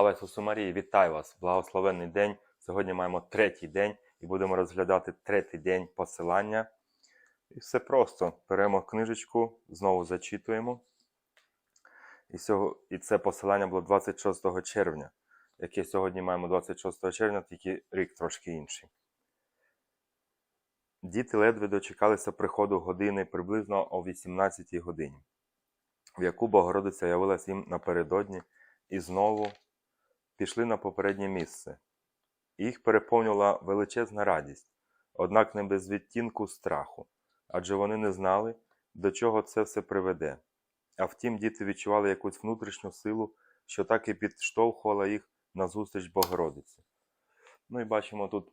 Слава Ісусу Марії, вітаю вас! Благословенний день. Сьогодні маємо третій день і будемо розглядати третій день посилання. І все просто. Беремо книжечку, знову зачитуємо. І, сього, і це посилання було 26 червня, яке сьогодні маємо 26 червня, тільки рік трошки інший. Діти ледве дочекалися приходу години приблизно о 18 годині, в яку Богородиця явилась їм напередодні і знову пішли на попереднє місце. Їх переповнювала величезна радість, однак не без відтінку страху, адже вони не знали, до чого це все приведе. А втім, діти відчували якусь внутрішню силу, що так і підштовхувала їх назустріч Богородиці. Ну і бачимо тут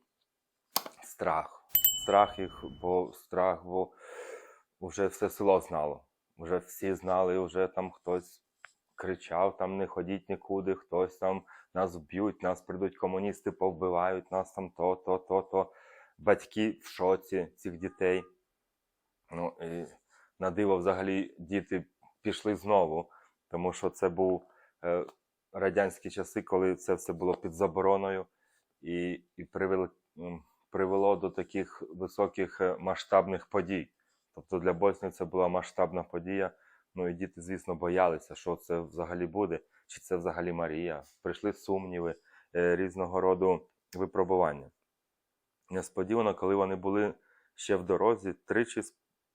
страх. Страх їх, бо страх, бо вже все село знало. Вже всі знали, вже там хтось кричав, там не ходіть нікуди, хтось там нас вб'ють, нас прийдуть комуністи, повбивають, нас там то, то, то, то. Батьки в шоці цих дітей. Ну, і на диво взагалі діти пішли знову, тому що це був е, радянські часи, коли це все було під забороною і, і привело, привело до таких високих е, масштабних подій. Тобто для Боснії це була масштабна подія. Ну і діти, звісно, боялися, що це взагалі буде, чи це взагалі Марія. Прийшли сумніви, е, різного роду випробування. Несподівано, коли вони були ще в дорозі, тричі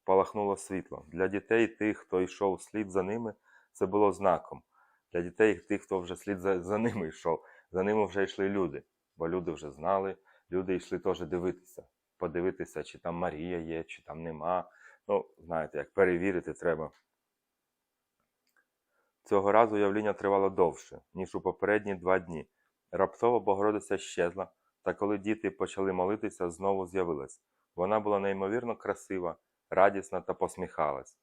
спалахнуло світло. Для дітей тих, хто йшов слід за ними, це було знаком. Для дітей тих, хто вже слід за, за ними йшов, за ними вже йшли люди, бо люди вже знали, люди йшли теж дивитися, подивитися, чи там Марія є, чи там нема. Ну, знаєте, як перевірити треба. Цього разу явління тривало довше, ніж у попередні два дні. Раптово Богородиця щезла, та коли діти почали молитися, знову з'явилась. Вона була неймовірно красива, радісна та посміхалась.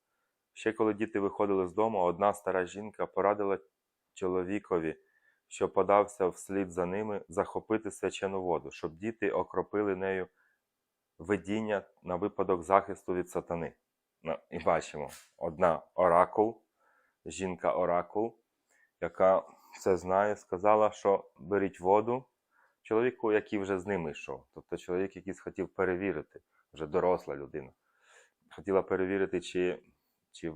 Ще коли діти виходили з дому, одна стара жінка порадила чоловікові, що подався вслід за ними, захопити свячену воду, щоб діти окропили нею видіння на випадок захисту від сатани. Ну, і бачимо, одна оракул, жінка оракул, яка все знає, сказала, що беріть воду чоловіку, який вже з ними йшов. Тобто чоловік, який хотів перевірити, вже доросла людина. Хотіла перевірити, чи, чи,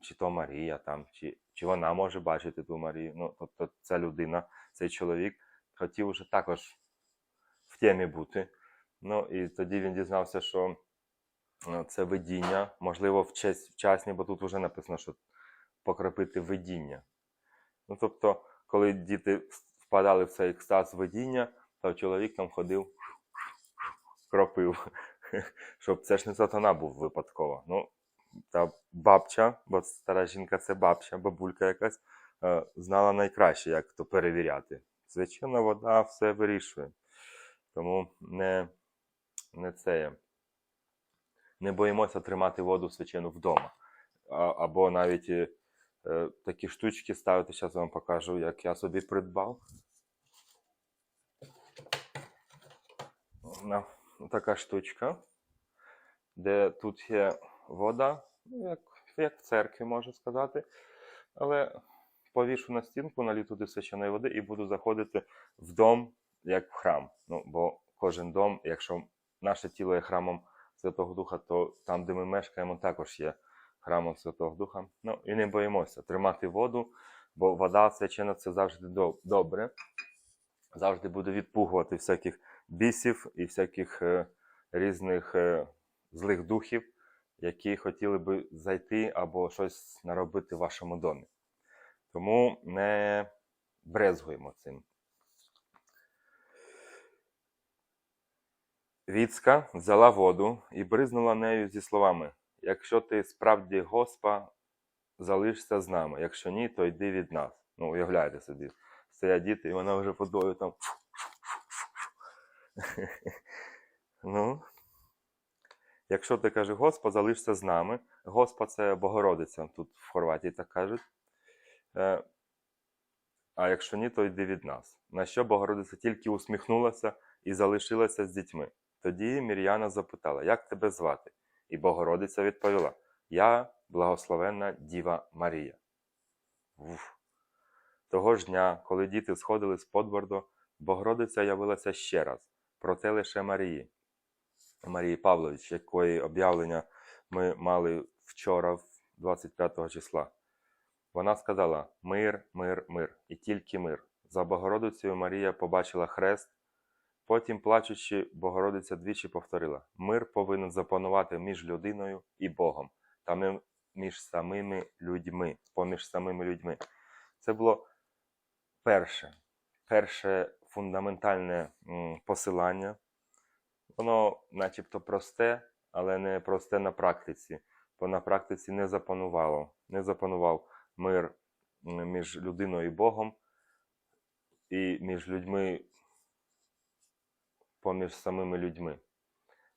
чи то Марія там, чи, чи вона може бачити ту Марію. Ну, тобто ця людина, цей чоловік хотів вже також в темі бути. Ну і тоді він дізнався, що е, це видіння, можливо, вчас- вчасні, бо тут вже написано, що покропити видіння. Ну, тобто, коли діти впадали в цей екстаз видіння, то чоловік там ходив, кропив, щоб це ж не сатана був випадково. Ну, та бабча, бо стара жінка це бабча, бабулька якась, е, знала найкраще, як то перевіряти. Звичайно, вода все вирішує. Тому не, не це. Не боїмося тримати воду свячену вдома. А, або навіть е, такі штучки ставити. Зараз вам покажу, як я собі придбав. Така штучка, де тут є вода, ну, як, як в церкві, можна сказати. Але повішу на стінку, налью туди свяченої води і буду заходити в дом, як в храм. Ну, бо кожен дом, якщо наше тіло є храмом Святого Духа, то там, де ми мешкаємо, також є храмом Святого Духа. Ну і не боїмося тримати воду, бо вода свячена це завжди добре. Завжди буде відпугувати всяких бісів і всяких е, різних е, злих духів, які хотіли би зайти або щось наробити в вашому домі. Тому не брезгуємо цим. Віцка взяла воду і бризнула нею зі словами: Якщо ти справді Госпа, залишся з нами. Якщо ні, то йди від нас. Ну, уявляєте собі, стоять діти, і вона вже водою там. ну, якщо ти каже Госпа, залишся з нами. Госпа це Богородиця, тут в Хорватії так кажуть. Е, а якщо ні, то йди від нас. На що Богородиця тільки усміхнулася і залишилася з дітьми. Тоді Мір'яна запитала, як тебе звати? І Богородиця відповіла: Я благословенна Діва Марія. Уф. Того ж дня, коли діти сходили з подборду, Богородиця явилася ще раз, проте лише Марії. Марії Павлович, якої об'явлення ми мали вчора, 25 числа. Вона сказала: Мир, мир, мир, і тільки мир. За Богородицею Марія побачила хрест. Потім, плачучи, Богородиця двічі повторила: Мир повинен запанувати між людиною і Богом, та не між самими людьми, поміж самими людьми. Це було перше, перше фундаментальне посилання. Воно начебто просте, але не просте на практиці, бо на практиці не запанувало, не запанував мир між людиною і Богом, і між людьми поміж самими людьми.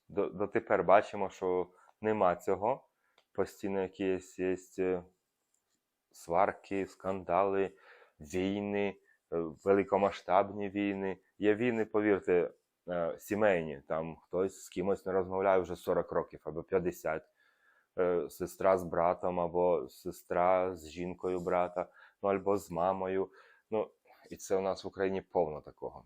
До, дотепер бачимо, що нема цього. Постійно якісь є е, сварки, скандали, війни, е, великомасштабні війни. Є війни, повірте, е, сімейні. Там хтось з кимось не розмовляє вже 40 років або 50. Е, Сестра з братом, або сестра з жінкою брата, ну або з мамою. Ну, і це у нас в Україні повно такого.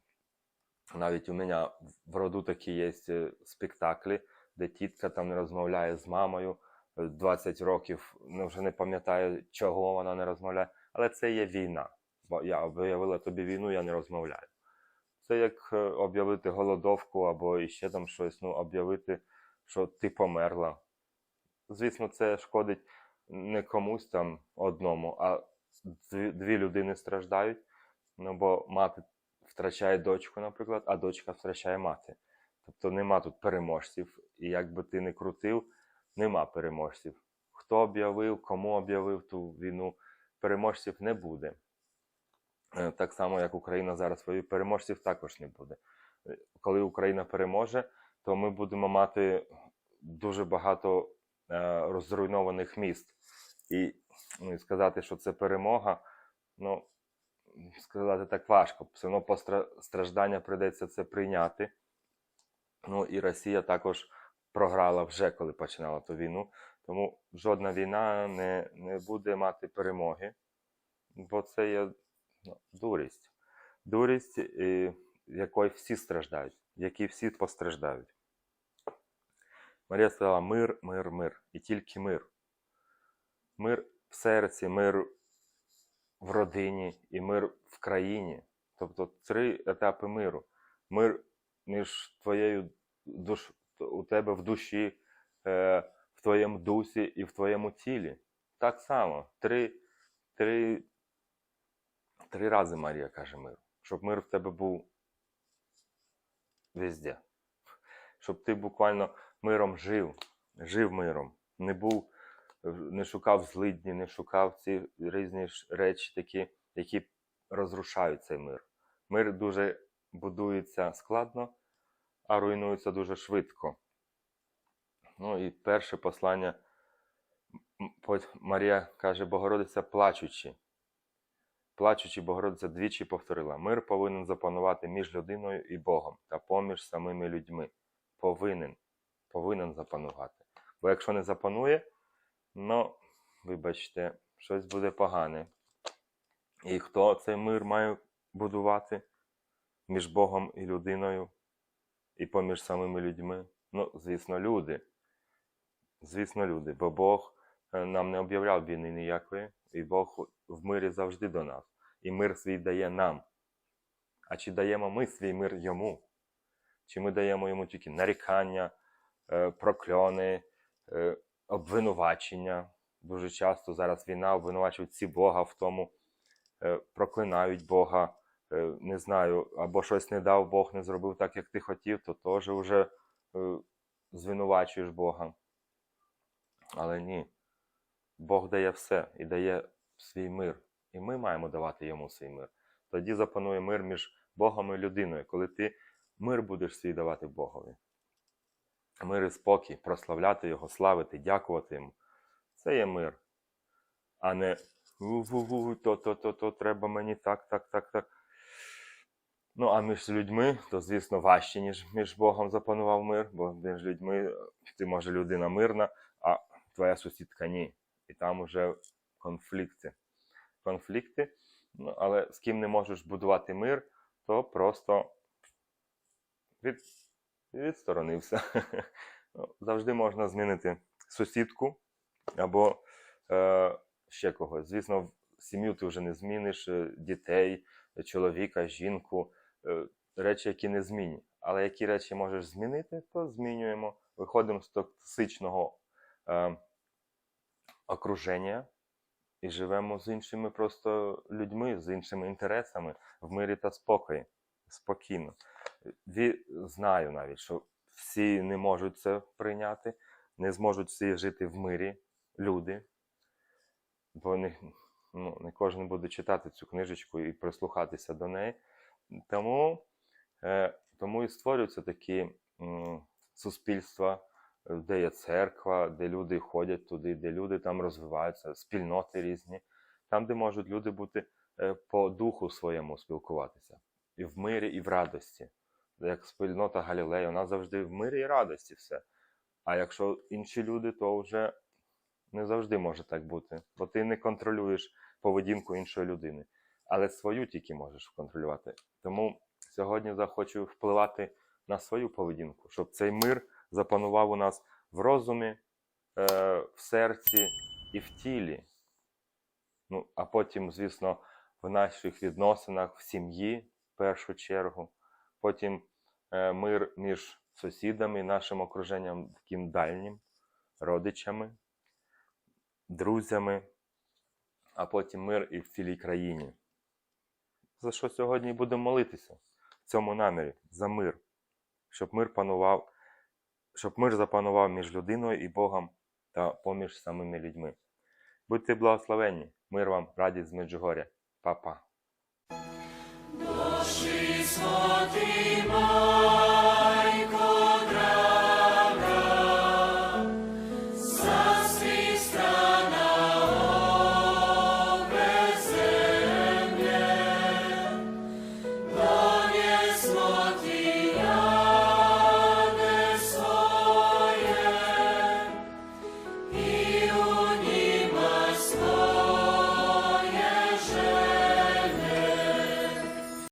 Навіть у мене в роду такі є е, спектаклі, де тітка там не розмовляє з мамою е, 20 років, ну вже не пам'ятаю, чого вона не розмовляє. Але це є війна. Бо я об'явила тобі війну, я не розмовляю. Це як е, об'явити голодовку або іще там щось, ну, об'явити, що ти померла. Звісно, це шкодить не комусь там одному, а дві людини страждають. Ну, бо мати втрачає дочку, наприклад, а дочка втрачає мати. Тобто нема тут переможців. І як би ти не крутив, нема переможців. Хто об'явив, кому об'явив ту війну, переможців не буде. Е, Так само, як Україна зараз воює, переможців також не буде. Е, Коли Україна переможе, то ми будемо мати дуже багато е, розруйнованих міст. І, ну, сказати, що це перемога, ну, сказати так важко. Все одно постраждання прийдеться це прийняти. Ну і Росія також програла вже, коли починала ту війну. Тому жодна війна не, не буде мати перемоги, бо це є ну, дурість. Дурість, і, якої всі страждають, в якій всі постраждають. Марія сказала мир, мир, мир. І тільки мир. Мир в серці, мир в родині і мир в країні. Тобто три етапи миру. Мир між твоєю душ, у тебе в душі, е, в твоєму дусі і в твоєму тілі. Так само. Три, три, три рази Марія каже мир. Щоб мир в тебе був везде. Щоб ти буквально миром жив, жив миром, не був не шукав злидні, не шукав ці різні речі, такі, які розрушають цей мир. Мир дуже будується складно, а руйнується дуже швидко. Ну і перше послання Марія каже, Богородиця плачучи. Плачучи, Богородиця двічі повторила: мир повинен запанувати між людиною і Богом та поміж самими людьми. Повинен, повинен запанувати. Бо якщо не запанує, Ну, вибачте, щось буде погане. І хто цей мир має будувати між Богом і людиною, і поміж самими людьми? Ну, звісно, люди. Звісно, люди. Бо Бог е, нам не об'являв війни ніякої, і Бог в мирі завжди до нас. І мир свій дає нам. А чи даємо ми свій мир йому? Чи ми даємо йому тільки нарікання, е, прокльони, е, обвинувачення. Дуже часто зараз війна обвинувачують всі Бога в тому, е, проклинають Бога, е, не знаю, або щось не дав Бог, не зробив так, як ти хотів, то теж вже е, звинувачуєш Бога. Але ні. Бог дає все і дає свій мир. І ми маємо давати йому свій мир. Тоді запанує мир між Богом і людиною, коли ти мир будеш свій давати Богові мир і спокій, прославляти Його, славити, дякувати Йому. Це є мир. А не «У-ву-ву, то-то-то, треба мені так, так, так, так. Ну, а між людьми, то, звісно, важче, ніж між Богом запанував мир, бо між людьми ти може людина мирна, а твоя сусідка ні. І там уже конфлікти. Конфлікти. Ну, але з ким не можеш будувати мир, то просто від, відсторонився. Ну, Завжди можна змінити сусідку або е, ще когось. Звісно, сім'ю ти вже не зміниш, е, дітей, чоловіка, жінку, е, речі, які не змінні. Але які речі можеш змінити, то змінюємо. Виходимо з токсичного е, окруження і живемо з іншими просто людьми, з іншими інтересами в мирі та спокої. Спокійно. Ві, знаю навіть, що всі не можуть це прийняти, не зможуть всі жити в мирі, люди, бо не, ну, не кожен буде читати цю книжечку і прислухатися до неї. Тому, е, тому і створюються такі м, суспільства, де є церква, де люди ходять туди, де люди там розвиваються, спільноти різні, там, де можуть люди бути е, по духу своєму спілкуватися. І в мирі, і в радості. Як спільнота Галілея, вона завжди в мирі і радості все. А якщо інші люди, то вже не завжди може так бути, бо ти не контролюєш поведінку іншої людини, але свою тільки можеш контролювати. Тому сьогодні захочу впливати на свою поведінку, щоб цей мир запанував у нас в розумі, е, в серці і в тілі. Ну, а потім, звісно, в наших відносинах в сім'ї в першу чергу, потім мир між сусідами, нашим окруженням таким дальнім, родичами, друзями, а потім мир і в цілій країні. За що сьогодні будемо молитися в цьому намірі за мир, щоб мир панував, щоб мир запанував між людиною і Богом та поміж самими людьми. Будьте благословенні, мир вам, радість з Меджугоря. Па-па. Sfati Maria.